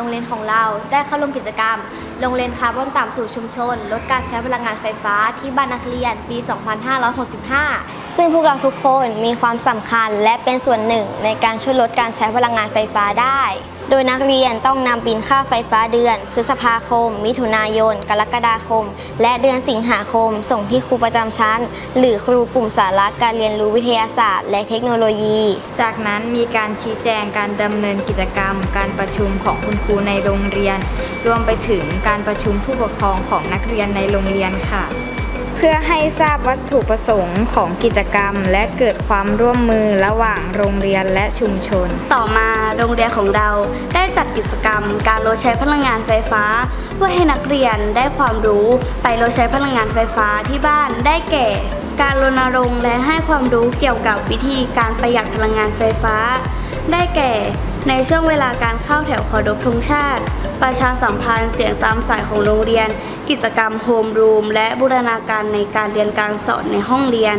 รงเรียนของเราได้เข้าร่วมกิจกรรม โรงเรียนคาร์บอนต่ำสู่ชุมชน ลดการใช้พลังงานไฟฟ้าที่บ้านนักเรียนปี 2565 ซึ่งพวกเราทุกคนมีความสำคัญและเป็นส่วนหนึ่งในการช่วยลดการใช้พลังงานไฟฟ้าได้ โดยนักเรียนต้องนำบินค่าไฟฟ้าเดือน พฤษภาคม มิถุนายน กรกฎาคม และเดือนสิงหาคม ส่งที่ครูประจำชั้น หรือครูกลุ่มสาระการเรียนรู้วิทยาศาสตร์ และเทคโนโลยี จากนั้นมีการชี้แจงการดำเนินกิจกรรม การประชุมของคุณครูในโรงเรียน รวมไปถึงการประชุมผู้ปกครองของนักเรียนในโรงเรียนค่ะ พื่อให้ทราบวัตถุประสงค์ของกิจกรรม และเกิดความร่วมมือระหว่างโรงเรียนและชุมชน ต่อมาโรงเรียนของเราได้จัดกิจกรรม การลดใช้พลังงานไฟฟ้าเพื่อให้นักเรียนได้ความรู้ไปลดใช้พลังงานไฟฟ้าที่บ้านได้แก่ การรณรงค์และให้ความรู้เกี่ยวกับวิธีการประหยัดพลังงานไฟฟ้า ได้แก่ ในช่วงเวลาการเข้าแถวเคารพธงชาติ ประชาสัมพันธ์เสียงตามสายของโรงเรียน กิจกรรมโฮมรูมและบูรณาการในการเรียนการสอนในห้องเรียน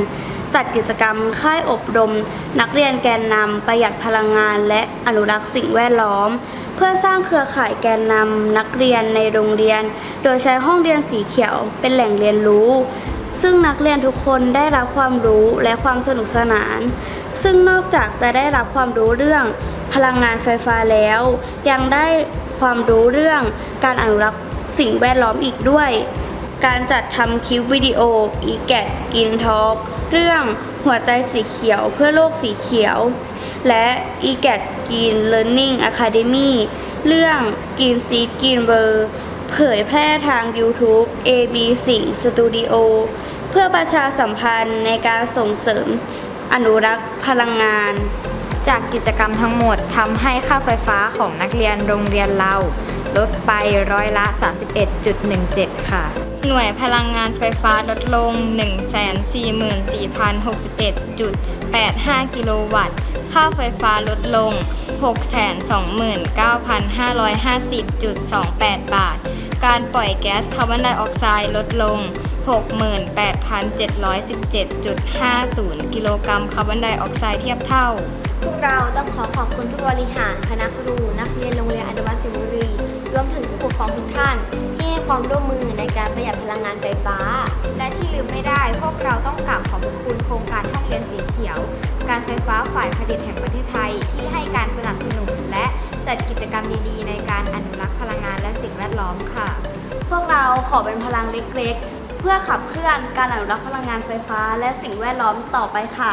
จัดกิจกรรมค่ายอบรม นักเรียนแกนนำประหยัดพลังงานและอนุรักษ์สิ่งแวดล้อม เพื่อสร้างเครือข่ายแกนนำนักเรียนในโรงเรียน โดยใช้ห้องเรียนสีเขียวเป็นแหล่งเรียนรู้ ซึ่งนักเรียนทุกคนได้รับความรู้และความสนุกสนาน ซึ่งนอกจากจะได้รับความรู้เรื่อง พลังงานไฟฟ้าแล้ว ยังได้ความรู้เรื่องการอนุรักษ์สิ่งแวดล้อมอีกด้วย การจัดทำคลิปวิดีโอ e g a t กินทอ k เรื่องหัวใจสีเขียวเพื่อโลกสีเขียว และ e g a t Green Learning Academy เรื่อง Green Seed Green World เผยแพร่ทาง YouTube AB สิง Studio เพื่อประชาสัมพันธ์ในการส่งเสริมอนุรักษ์พลังงาน จากกิจกรรมทั้งหมดทำให้ค่าไฟฟ้าของนักเรียนโรงเรียนเรา ลดไปร้อยละ 31.17 ค่ะ หน่วยพลังงานไฟฟ้าลดลง 144,041.85 กิโลวัตต์ ค่าไฟฟ้าลดลง 629,550.28 บาท การปล่อยแก๊สคาร์บอนไดออกไซด์ลดลง 68,717.50 กิโลกรัมคาร์บอนไดออกไซด์เทียบเท่า พวกเราต้องขอขอบคุณผู้บริหารคณะครู นักเรียนโรงเรียนอนุบาลสิงห์บุรี รวมถึงผู้ปกครองทุกท่าน ที่ให้ความร่วมมือในการประหยัดพลังงานไฟฟ้า และที่ลืมไม่ได้ พวกเราต้องกราบขอบพระคุณโครงการห้องเรียนสีเขียว การไฟฟ้าฝ่ายผลิตแห่งประเทศไทย ที่ให้การสนับสนุนและจัดกิจกรรมดีๆ ในการอนุรักษ์พลังงานและสิ่งแวดล้อมค่ะ พวกเราขอเป็นพลังเล็กๆ เพื่อขับเคลื่อนการอนุรักษ์พลังงานไฟฟ้า และสิ่งแวดล้อมต่อไปค่ะ